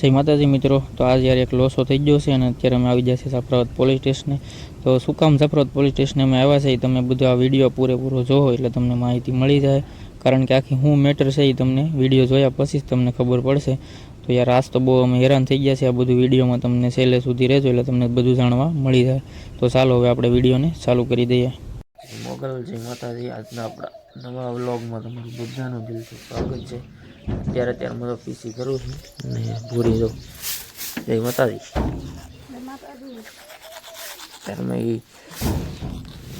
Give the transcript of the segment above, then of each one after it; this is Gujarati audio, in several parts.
જય માતાજી મિત્રો. તો આજે યાર એક લોસો થઈ ગયો છે અને અત્યારે અમે આવી જશે જાફરાબાદ પોલીસ સ્ટેશને. તો શું કામ જાફરાબાદ પોલીસ સ્ટેશને અમે આવ્યા છે તમે બધો આ વીડિયો પૂરેપૂરો જોવો એટલે તમને માહિતી મળી જાય. કારણ કે આખી શું મેટર છે એ તમને વીડિયો જોયા પછી જ તમને ખબર પડશે. તો યાર આજ તો બહુ અમે હેરાન થઈ ગયા છે આ બધું વિડીયોમાં તમને છેલ્લે સુધી રહેજો એટલે તમને બધું જાણવા મળી જાય. તો ચાલો હવે આપણે વિડીયોને ચાલુ કરી દઈએ. મોગલ માતાજી. આજના આપણા નવા વ્લોગમાં તમારું બધાનું દિલથી સ્વાગત છે. અત્યારે અત્યારે મારો પીસી કરું છું અને ભૂરી જો. જય માતાજી ત્યારે એ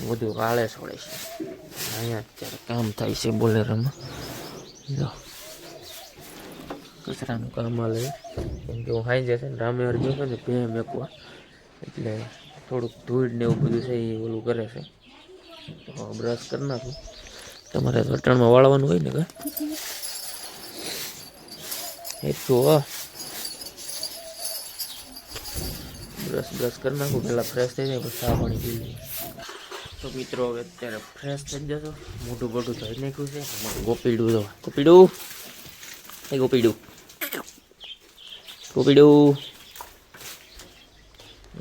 બધું વાળે છોડે છે. અહીંયા અત્યારે કામ થાય છે બોલેરોમાં. જો. કચરાનું કામ હાલે. કેમ કે હું હાઈ જશે રામે ગયો છે ને ભે મેકવા એટલે થોડુંક ધૂળ ને એવું બધું છે એ ઓલું કરે છે. તો બ્રશ કરી નાખું. તમારે વટણમાં વાળવાનું હોય ને કા એ તો બ્રશ બ્રશ કરી નાખું પહેલાં ફ્રેશ થઈ જાય પછી ચા પાણી પી લઈએ તો મિત્રો હવે અત્યારે ફ્રેશ થઈ જશો મોઢું બોઢું ધોઈ નાખ્યું છે. ગોપીડું તો ગોપીડું. એ ગોપીડું. ગોપીડું.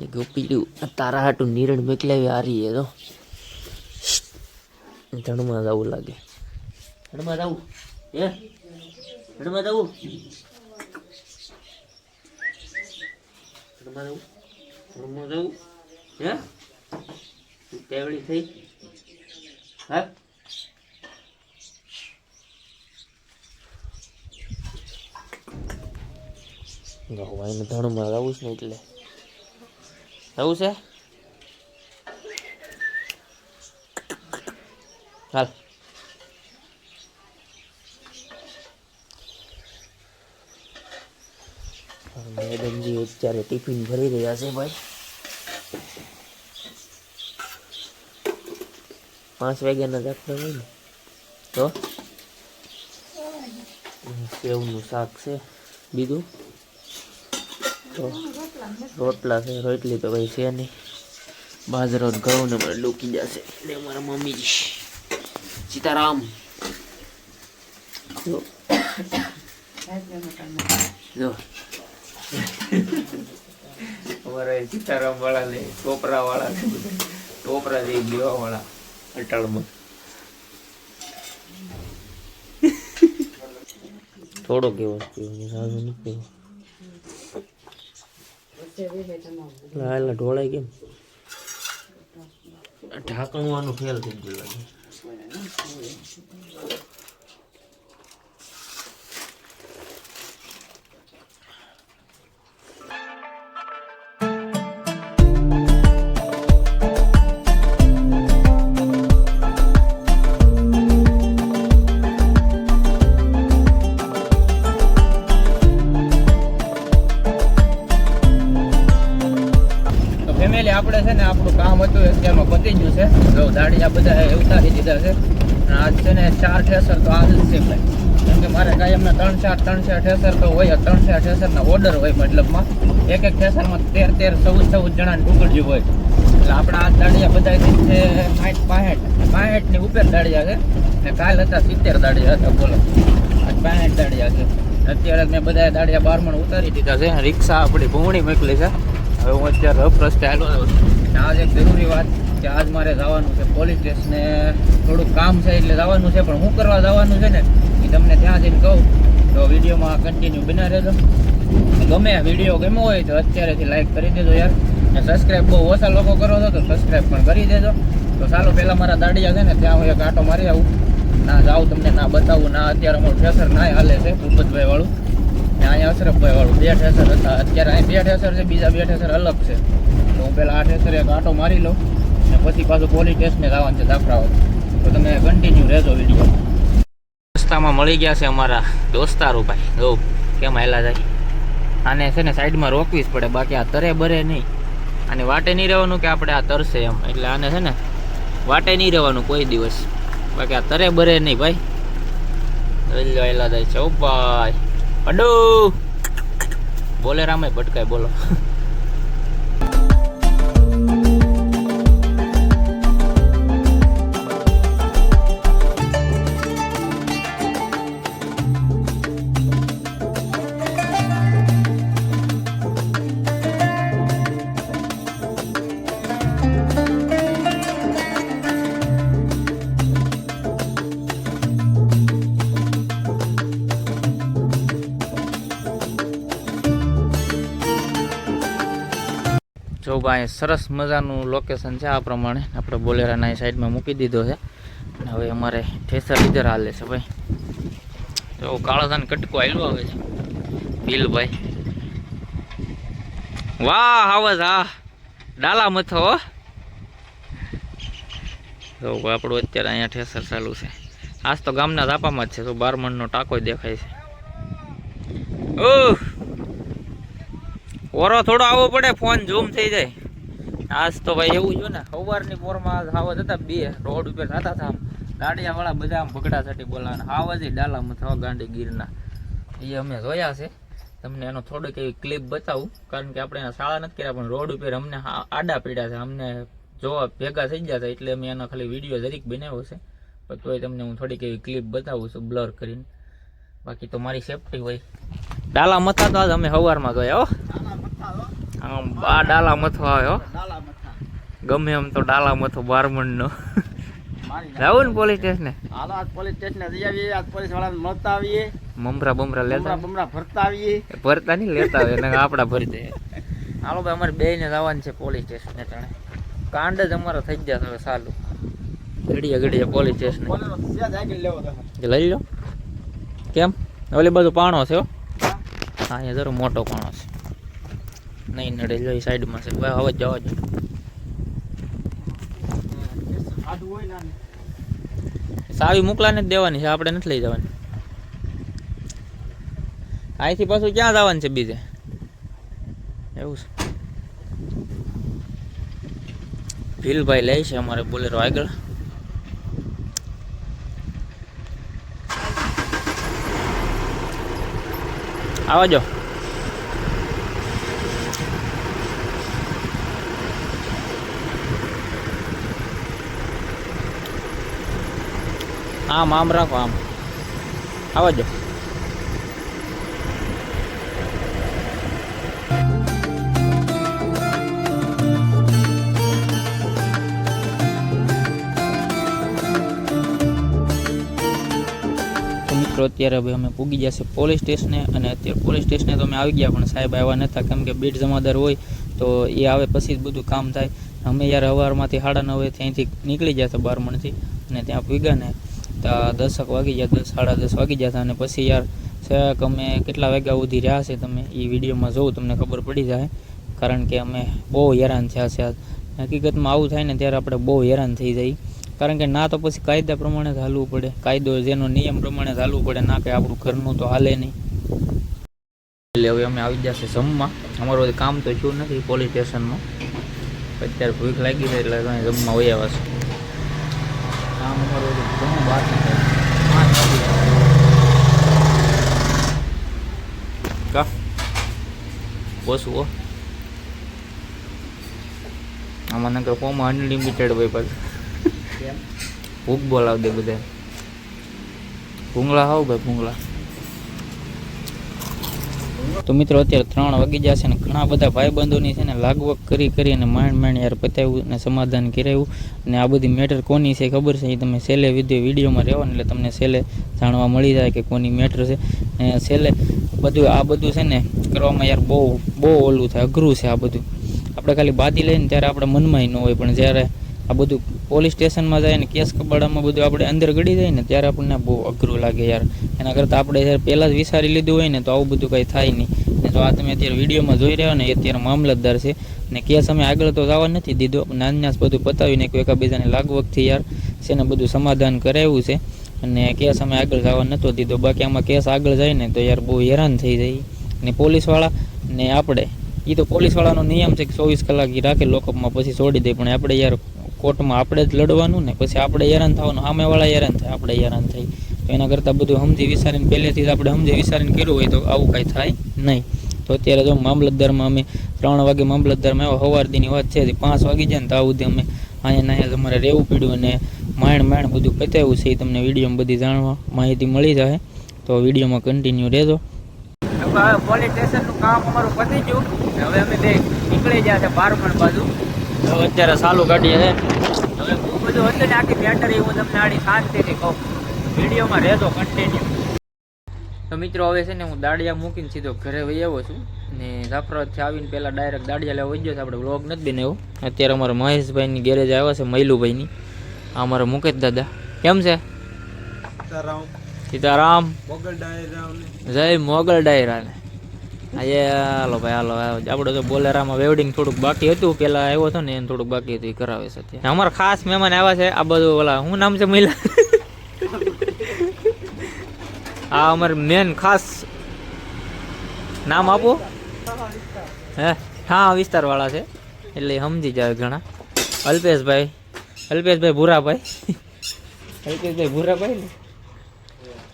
એ ગોપીડું. તારા હાટું નિરણ મોકલાવી હારી એ તો ધણમાં જવું લાગે. ધણમાં જવું હે? ધણમાં જવું જવું ધણમાં જવું? હે? કેવડી થઈ? એટલે. જવું છે? હાલ. મેડમજી અત્યારે ટિફિન ભરી રહ્યા છે ભાઈ. પાંચ વાગ્યાના દાખલા હોય ને, તો? સેવનું શાક છે, બીજું? તો રોટલા છે, રોટલી તો ભાઈ છે નહીં. બાજરો ઘઉં ને મને ડૂકી જશે. ને મારા મમ્મીજી. સીતારામ. જો. જો. અમારા સીતારામ વાળા ને ટોપરા વાળા ને બધા. ટોપરા જે લેવા વાળા અટાળમાં થોડો કેવો પીવો સાધુ નથી પીવો લા એટલે ઢોળાય કેમ? ઢાંકણું આનું ફેલ થઈ ગયું આપણે છે ને આપણું કામ હતું અત્યારમાં પતી ગયું છે. જો દાડિયા બધા ઉતારી દીધા છે. આજ છે ને ચાર ઠેસર તો આજ જ છે ભાઈ. કેમ કે મારે કાયમના ત્રણ ચાર ત્રણ ચાર ઠેસર તો હોય. ત્રણ ચાર ઠેસરના ઓર્ડર હોય મતલબમાં. એક એક ઠેસરમાં તેર તેર, ચૌદ ચૌદ જણાને ટુકડીઓ હોય. એટલે આપણા આ દાડિયા બધા છે સાઠ પાસઠ પાસઠની ઉપર દાડિયા છે. ને કાલ હતા સિત્તેર દાડિયા હતા, બોલો. આજ પાસઠ દાડિયા છે. અત્યારે મેં બધા દાડિયા બારમણ ઉતારી દીધા છે. રિક્ષા આપણી ભૂંગળી મોકલી છે. હવે હું અત્યારે રફ રસ્તે આવ્યો આજ એક જરૂરી વાત કે આજ મારે જવાનું છે પોલીસ સ્ટેશને. થોડુંક કામ છે એટલે જવાનું છે, પણ હું કરવા જવાનું છે ને, એ તમને ત્યાં જઈને કહું. તો વિડીયોમાં કન્ટિન્યુ બના રહેજો. ગમે વીડિયો ગમ્યો હોય તો અત્યારેથી લાઈક કરી દેજો યાર. ને સબસ્ક્રાઈબ બહુ ઓછા લોકો કરો છો તો સબસ્ક્રાઈબ પણ કરી દેજો. તો ચાલો પહેલાં મારા દાડિયા છે ને, ત્યાં હું એક આટો મારી આવું. ના જાઉં તમને, ના બતાવું, ના અત્યારે અમારું ફેસર ના હાલે છે ભૂપતભાઈ વાળું. અહીંયા અશરફભાઈ વાળું. બે ઠેસર હતા. અત્યારે અહીં બે ઠેસર છે, બીજા બે ઠેસર અલગ છે. તો હું પહેલાં આ ઠેસર એક આટો મારી લઉં ને પછી પાછું પોલીસ સ્ટેશને જવાનું છે જાફરાબાદ તો તમે કન્ટિન્યુ રહેજો વીડિયો રસ્તામાં મળી ગયા છે અમારા દોસ્તારો ભાઈ જો, કેમ હેલા જાય? આને છે ને સાઈડમાં રોકવી જ પડે, બાકી આ તરે બરે નહીં. આને વાટે નહીં રહેવાનું કે આપણે આ તરશે એમ? એટલે આને છે ને વાટે નહીં રહેવાનું કોઈ દિવસ. બાકી આ તરે બરે નહીં ભાઈ. આયલા જાય છે. ઓ ભાઈ. અડો. બોલે રામે ભટકાય બોલો. જો ભાઈ સરસ મજાનું લોકેશન છે આ પ્રમાણે. આપણે બોલેરાના સાઈડમાં મૂકી દીધો છે. અને હવે અમારે ઠેસર લીધર હાલે છે ભાઈ. જો કાળાધાન કટકો આવેલું આવે છે. ભીલભાઈ વાહ હાવજ હા. ડાલા મથો જો આપણું અત્યારે અહીંયા ઠેસર ચાલુ છે. આજ તો ગામના ધાપામાં જ છે. તો બારમણનો ટાંકો દેખાય છે. ઓહ ઓરો થોડો આવવો પડે, ફોન ઝૂમ થઈ જાય. આજ તો ભાઈ એવું જો ને, સવારની પોરમાં હાવજ હતા બે, રોડ ઉપર થતા હતા આમ. ગાડિયા વાળા બધા આમ ભગડા સાટી બોલાવે હાવજ ડાલા થવા ગાંડી ગીરના. એ અમે જોયા છે. તમને એનો થોડોક એવી ક્લિપ બતાવું, કારણ કે આપણે એના શાળા નથી કર્યા, પણ રોડ ઉપર અમને આડા પીડ્યા છે. અમને જોવા ભેગા થઈ ગયા હતા એટલે અમે એનો ખાલી વીડિયો જરીક બનાવ્યો છે. પણ તોય તમને હું થોડીક એવી ક્લિપ બતાવું છું બ્લર કરીને. બાકી તો મારી સેફટી હોય. ડાલા મથા તો આજ અમે સવારમાં જોયા હો. આમ આ ડાલા મથો આવ્યો. હો ગમે એમ તો ડાલા મથો બારમણનો. જાવું ને પોલીસ સ્ટેશને. હાલો આજ પોલીસ સ્ટેશને જઈ આવીએ. આજ પોલીસ વાળાને મળતા આવીએ. મમરા બમરા લેતા બમરા બમરા ભરતા આવીએ. ભરતા નહીં લેતા આવે એને આપડા ભરી દે. હાલો ભાઈ અમારે બે ને જવાનું છે પોલીસ સ્ટેશને ટાણે. કાંડ જ અમારો થઈ જશે હવે સાલું ઘડીએ ઘડીએ પોલીસ સ્ટેશને. લઈ લો. કેમ? ઓલી બાજુ પાણો છે હો. હા. અહીંયા જરો મોટો પાણો છે. નહીં, નડે જો એ સાઈડમાં છે. ભાઈ હવે જવા જો. સાવી મોકલાને જ દેવાની છે, આપણે નથી લઈ જવાની. અહીંથી પાછું ક્યાં જવાનું છે બીજે? એવું છે. ભીલભાઈ લે છે અમારે બોલેરો આગળ. આવા જો આમ આમ રાખો, આમ. આવા જો. તો મિત્રો, અત્યારે હવે અમે પૂગી ગયા છે પોલીસ સ્ટેશને અને અત્યારે પોલીસ સ્ટેશને તો અમે આવી ગયા, પણ સાહેબ આવ્યા નહોતા કેમ કે બીટ જમાદાર હોય તો એ આવે પછી જ બધું કામ થાય. અમે યાર સવારમાંથી સાડા નવે ત્યાંથી નીકળી ગયા હતા બારમણથી અને ત્યાં પૂગ્યા ને તો દસક વાગી ગયા, દસ, સાડા દસ વાગી ગયા હતા અને પછી યાર છેક અમે કેટલા વાગ્યા સુધી રહ્યા છે તમે એ વિડીયોમાં જોઉં તમને ખબર પડી જાય. કારણ કે અમે બહુ હેરાન થયા છે હકીકતમાં આવું થાય ને ત્યારે આપણે બહુ હેરાન થઈ જાય કારણ કે ના તો પછી કાયદા પ્રમાણે હાલવું પડે. કાયદો જેનો નિયમ પ્રમાણે હાલવું પડે, ના કે આપણું ઘરનું તો હાલે નહીં. એટલે હવે અમે આવી જશે જમવા. અમારું કામ તો થયું નથી પોલીસ સ્ટેશનમાં. અત્યારે ભૂખ લાગી છે એટલે અમે જમવા વહી આવ્યા છે કામ અમારું હજી ઘણું બાકી છે પાંચ વાગી ગયા. કા ઓછું આમાં નકર ફોર્મ અનલિમિટેડ હોય પાછું. ભૂખ બોલાવી દે બધા. ભૂંગળા હાવ ભાઈ ભૂંગળા. તો મિત્રો અત્યારે ત્રણ વાગી જશે ને ઘણા બધા ભાઈબંધોની છે ને લાગવગ કરી કરી અને માંડ માંડ યાર પતાવ્યું ને સમાધાન કરાવ્યું. અને આ બધી મેટર કોની છે ખબર છે? એ તમે સેલે વીડિયો વિડીયોમાં રહેવા એટલે તમને સેલે જાણવા મળી જાય કે કોની મેટર છે. અને છેલ્લે બધું, આ બધું છે ને કરવામાં યાર બહુ બહુ ઓલું થાય, અઘરું છે આ બધું. આપણે ખાલી બાંધી લઈએ ને ત્યારે આપણે મનમાં ન હોય, પણ જ્યારે આ બધું પોલીસ સ્ટેશનમાં જાય ને કેસ કબાડામાં બધું આપણે અંદર ગળી જાય ને ત્યારે આપણને બહુ અઘરું લાગે યાર. એના કરતાં આપણે જ્યારે પહેલાં જ વિચારી લીધું હોય ને, તો આવું બધું કંઈ થાય નહીં. ને જો આ તમે અત્યારે વિડીયોમાં જોઈ રહ્યા ને અત્યારે મામલતદાર છે. ને કેસ અમે આગળ તો જવા નથી દીધો નાન્યાસ બધું પતાવીને કોઈ એકાબીજાને લાગવગથી યાર, છે ને બધું સમાધાન કરાવ્યું છે. અને કેસ અમે આગળ જવા નહોતો દીધો. બાકી આમાં કેસ આગળ જાય ને તો યાર બહુ હેરાન થઈ જાય ને પોલીસવાળા ને આપણે એ તો પોલીસવાળાનો નિયમ છે કે ચોવીસ કલાક એ રાખે લોકઅપમાં પછી છોડી દે. પણ આપણે યાર કોર્ટમાં આપણે જ લડવાનું ને પછી આપણે હેરાન થવાનું. સામેવાળા હેરાન થાય, આપણે હેરાન થાય. તો એના કરતાં બધું સમજી વિચારીને પહેલેથી જ આપણે સમજી વિચારીને કર્યું હોય તો આવું કાંઈ થાય નહીં. તો અત્યારે જો મામલતદારમાં અમે ત્રણ વાગે મામલતદારમાં આવ્યા. સવારદીની વાત છે, પાંચ વાગી જાય ને તો આવું અમે અહીંયા અહીંયા તમારે રહેવું પડ્યું અને માણ માણ બધું પતાવ્યું છે એ તમને વિડીયોમાં બધી જાણવા માહિતી મળી જાય તો વિડીયોમાં કન્ટિન્યુ રહેજો. પોલીસ સ્ટેશનનું કામ અમારું પતી ગયું. હવે અમે બે નીકળી ગયા છે બારમણ બાજુ. હવે અત્યારે સાલું કાઢીએ છે. હવે બહુ બધું હતું ને આખી બેટરી હું તમને આડી શાંતિથી કહું. વિડીયોમાં રહેજો કન્ટિન્યુ તો મિત્રો હવે છે ને હું દાડિયા મૂકીને સીધો ઘરે વહી આવ્યો છું. ને જાફરાબાદથી આવીને પહેલાં ડાયરેક્ટ દાડિયા લેવા વહી ગયો છે. આપણે વ્લોગ નથી બનાવ્યો. અત્યારે અમારા મહેશભાઈની ગેરેજ આવ્યા છે મૈલુભાઈની. આ અમારા મુકેશ દાદા. કેમ છે? તારામ સીતારામ. ને જય મોગલ ડાયરાને. આજે હાલો ભાઈ હાલો આપણે તો બોલેરામાં વેવડિંગ થોડુંક બાકી હતું. પેલા આવ્યો હતો ને એને થોડુંક બાકી હતું એ કરાવે છે અમારા ખાસ મહેમાન આવ્યા છે. આ બધું ઓલા શું નામ છે મહિલા? આ અમારે મેન ખાસ નામ આપો. હે? હા વિસ્તાર વાળા છે. એટલે સમજી જાય ઘણા. અલ્પેશભાઈ. અલ્પેશભાઈ ભૂરાભાઈ. અલ્પેશભાઈ ભૂરાભાઈ ને?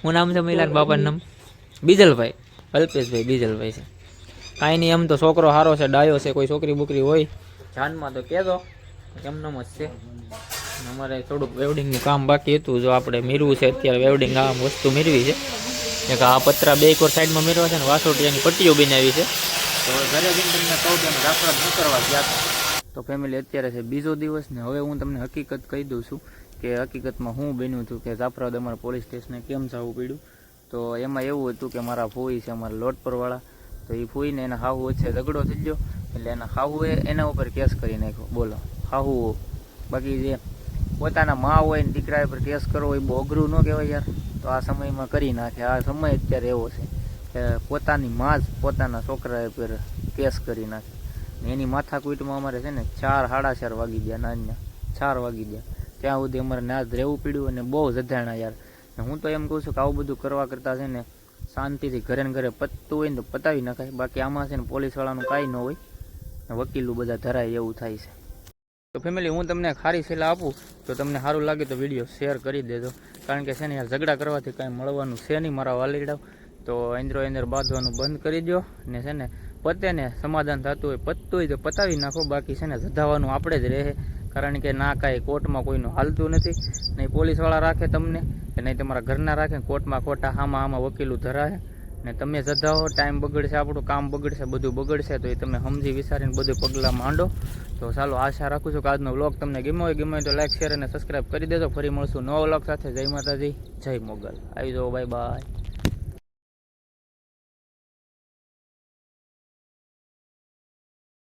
હું નામ છે મહિલા બાપાનું નામ? બીજલભાઈ. અલ્પેશભાઈ બીજલભાઈ છે. કાંઈ નહીં, એમ તો છોકરો સારો છે, ડાયો છે, કોઈ છોકરી બોકરી હોય. જાનમાં તો કહેતો એમનેમ જ છે. અમારે થોડુંક વેવડિંગનું કામ બાકી હતું, જો આપણે મીરવું છે, અત્યારે વેવડિંગ આ વસ્તુ મેળવી છે. એક આ પતરા બે કોર સાઈડમાં મેળવા છે ને, વાસોટિયાની પટ્ટીઓ બનાવી છે. તો ઘરે જઈને તમને કહું કે રાફડા શું કરવા ગયા તો ફેમિલી અત્યારે છે બીજો દિવસ ને હવે હું તમને હકીકત કહી દઉં છું કે હકીકતમાં હું બન્યું હતું કે જાફરાબાદ અમારા પોલીસ સ્ટેશને કેમ જવું પડ્યું. તો એમાં એવું હતું કે મારા ફોઈ છે અમારા લોટપરવાળા. તો એ ફોઈને એના હાહુ વચ્ચે ઝઘડો થઈ ગયો. એટલે એના હાહુએ એના ઉપર કેસ કરી નાખ્યો. બોલો, હાહુ. બાકી જે પોતાના મા હોય ને દીકરા ઉપર કેસ કરવો એ બહુ અઘરું ન કહેવાય યાર. તો આ સમયમાં કરી નાખે. આ સમય અત્યારે એવો છે કે પોતાની મા જ પોતાના છોકરા ઉપર કેસ કરી નાખે. એની માથાકૂટમાં અમારે છે ને ચાર સાડા ચાર વાગી ગયા નાના ચાર વાગી ગયા. ત્યાં સુધી અમારે ના જ રહેવું પડ્યું અને બહુ જધાણા યાર. હું તો એમ કહું છું કે આવું બધું કરવા કરતાં છે ને શાંતિથી ઘરે ને ઘરે પતતું હોય ને તો પતાવી નખાય. બાકી આમાં છે ને પોલીસવાળાનું કાંઈ ન હોય. વકીલું બધા ધરાય એવું થાય છે. તો ફેમિલી હું તમને ખારી સલાહ આપું. તો તમને સારું લાગે તો વીડિયો શેર કરી દેજો. કારણ કે છે ને યાર ઝઘડા કરવાથી કાંઈ મળવાનું છે નહીં મારા વાલીડાઓ. તો એંદરો એંદર બાંધવાનું બંધ કરી દો ને છે ને પતે ને સમાધાન થતું હોય, પતતું હોય તો પતાવી નાખો. બાકી છે ને જધાવાનું આપણે જ રહે. કારણ કે ના કાંઈ કોર્ટમાં કોઈનું હાલતું નથી. નહીં પોલીસવાળા રાખે તમને, કે નહીં તમારા ઘરના રાખે. કોર્ટમાં ખોટા આમાં આમાં વકીલું ધરાવે. ને તમે જધાવો, ટાઈમ બગડશે, આપણું કામ બગડશે, બધું બગડશે, તો એ તમે સમજી વિચારીને બધું પગલાં માંડો. તો ચાલો, આશા રાખું છું કે આજનો વ્લોગ તમને ગમ્યો હોય, ગમ્યો તો લાઈક, શેર અને સબસ્ક્રાઈબ કરી દેજો. ફરી મળશું નવો વ્લોગ સાથે. જય માતાજી, જય મોગલ. આવી જાઓ બાય બાય